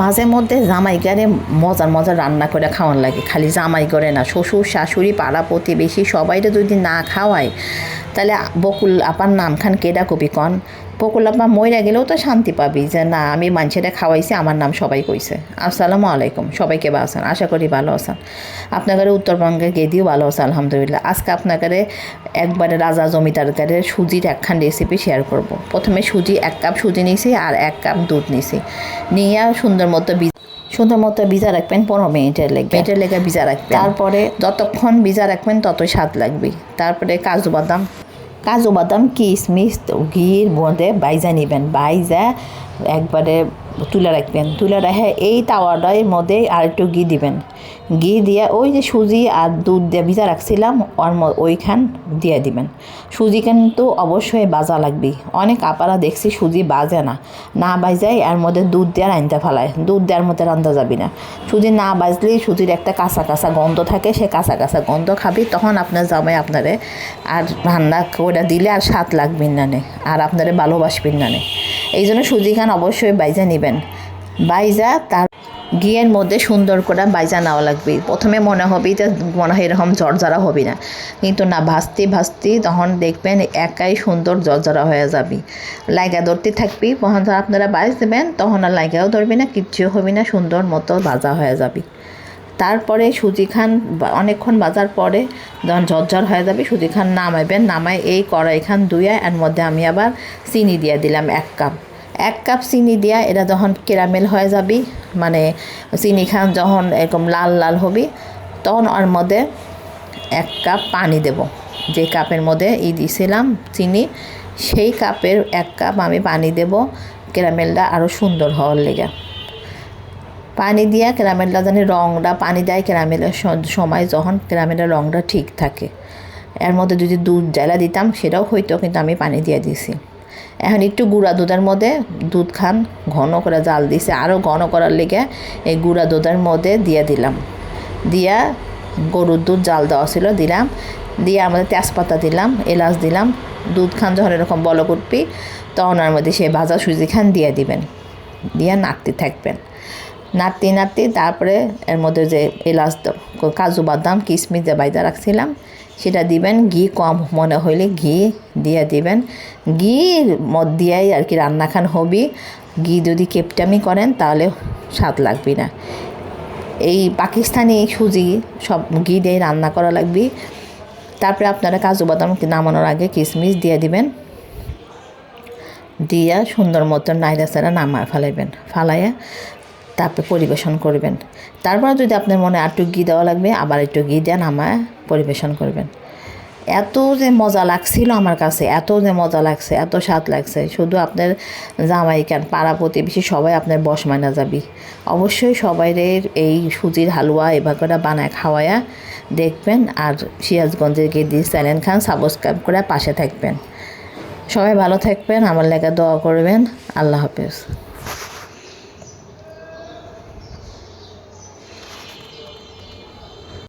মাঝে মধ্যে জামাই গারে মজার মজার রান্না করে খাওয়ান লাগে। খালি জামাই করে না, শ্বশুর, শাশুড়ি, পাড়া প্রতিবেশী সবাইরে যদি না খাওয়ায়, তাহলে বকুল আপার নাম খান কেডা কবি কন? আপা মইরা গেলেও তো শান্তি পাবি যে না আমি মানুষেরা খাওয়াইছি আমার নাম সবাই কইছে। আসসালামু আলাইকুম সবাইকে ভালো আছেন? আশা করি ভালো আছেন। আপনাদের উত্তরবঙ্গের গেদিও ভালো আছে আলহামদুলিল্লাহ। আজকে আপনাদের একবারে রাজা জমিদারকারে সুজির একখান রেসিপি শেয়ার করব। প্রথমে সুজি এক কাপ সুজি নিয়েছি আর এক কাপ দুধ নিয়েছি নিয়ে সুন্দর মতো সুন্দর মতো ভিজা রাখবেন পনেরো মিনিটের লেগে। মিনিটের লেগে ভিজা রাখবেন। তারপরে যতক্ষণ ভিজা রাখবেন ততই স্বাদ লাগবে। তারপরে কাজু বাদাম কাজু বাদাম কিশমিশ ঘির মধ্যে বাইজা নিবেন বাইজা একবারে তুলে রাখবেন। তুলে রেখে এই তাওয়াটার মধ্যে আর একটু ঘি দিবেন। ঘি দিয়ে ওই যে সুজি আর দুধ দিয়ে ভিজা রাখছিলাম, ওর ওইখান দিয়ে দিবেন। সুজি কিন্তু অবশ্যই বাজা লাগবে। অনেক আপারা দেখছি সুজি বাজে না। না বাজাই এর মধ্যে দুধ দিয়ে রাঁধতে ফেলায়। দুধ দেওয়ার মধ্যে রান্ধা যাবি না। সুজি না বাজলেই সুজির একটা কাঁচা কাঁচা গন্ধ থাকে, সে কাঁচা কাঁচা গন্ধ খাবি, তখন আপনার জামাই আপনারে আর রান্না করে দিলে আর স্বাদ লাগবেন না নে, আর আপনারে ভালোবাসবেন না নে। এই জন্য সুজি খান অবশ্যই বাইজা নেবেন। বাইজা তার ঘিয়ের মধ্যে সুন্দর করে বাইজা নেওয়া লাগবে। প্রথমে মনে হবে যে, মনে হয় এরকম জর্জরা হবে না। কিন্তু না ভাজতে ভাজতে তখন দেখবেন একাই সুন্দর জর্জরা হয়ে যাবে। লাইগা ধরতে থাকবি, তখন আপনারা বাইজ দেবেন, তখন আর লাইগাও ধরবি না কিচ্ছু হবে না, সুন্দর মতো ভাজা হয়ে যাবে। তারপরে সুজি খান অনেকক্ষণ বাজার পরে যখন ঝরঝর হয়ে যাবে, সুজি খান নামাইবেন, নামাই এই কড়াই খান ধুয়ে, এর মধ্যে আমি আবার চিনি দিয়ে দিলাম এক কাপ। এক কাপ চিনি দিয়া এটা যখন কেরামেল হয়ে যাবি মানে চিনি খান যখন এরকম লাল লাল হবি, তখন ওর মধ্যে এক কাপ পানি দেব। যে কাপের মধ্যে ই দিয়েছিলাম চিনি, সেই কাপের এক কাপ আমি পানি দেব ক্যারামেলটা আরও সুন্দর হওয়ার লেগে। পানি দিয়া ক্যারামেলটা জানি রংটা, পানি দেয় ক্যারামেলের সময় যখন ক্যারামেলের রংটা ঠিক থাকে। এর মধ্যে যদি দুধ জ্বালা দিতাম সেটাও হইতো, কিন্তু আমি পানি দিয়ে দিছি। এখন একটু গুঁড়া দুধের মধ্যে দুধ খান, ঘন করে জাল দিছে। আরও ঘন করার লেগে এই গুঁড়া দুধের মধ্যে দিয়ে দিলাম। দিয়া গরুর দুধ জাল দেওয়া ছিল, দিলাম। দিয়ে আমাদের তেজপাতা দিলাম, এলাচ দিলাম। দুধ খান যখন এরকম বল করবি তখন ওর মধ্যে সেই ভাজা সুজি খান দিয়ে দিবেন। দিয়ে নাড়তে থাকবেন। নাড়তে নাড়তে তারপরে এর মধ্যে যে এলাচ কাজু বাদাম কিশমিশ যে বাইদা রাখছিলাম, সেটা দিবেন, ঘি কম মনে হইলে ঘি দিয়ে দিবেন। মধ্যে দিয়েই আর কি রান্না খান হবি। ঘি যদি কেপটামি করেন, তাহলে স্বাদ লাগবে না। এই পাকিস্তানি সুজি, সব ঘি দিয়ে রান্না করা লাগবে। তারপরে আপনারা কাজু বাদাম নামানোর আগে কিশমিশ দিয়ে দিবেন। দিয়া সুন্দর মতন নাইরা সারা নামা ফেলাইবেন। ফালাইয়া তারপরে পরিবেশন করবেন। তারপরে যদি আপনার মনে একটু ঘি দেওয়া লাগবে, আবার একটু ঘি দেন নামায় পরিবেশন করবেন। এত যে মজা লাগছিল আমার কাছে, এত যে মজা লাগছে, এত স্বাদ লাগছে। শুধু আপনার জামাই কেন, পাড়া প্রতিবেশী সবাই আপনার বস মানা যাবি। অবশ্যই সবাইয়ের এই সুজির হালুয়া এভাবে বানায় খাওয়ায়া দেখবেন, আর সিরাজগঞ্জের গেদি চ্যানেল খান সাবস্ক্রাইব করে পাশে থাকবেন। সবাই ভালো থাকবেন, আমার লেখা দোয়া করবেন। আল্লাহ হাফেজ।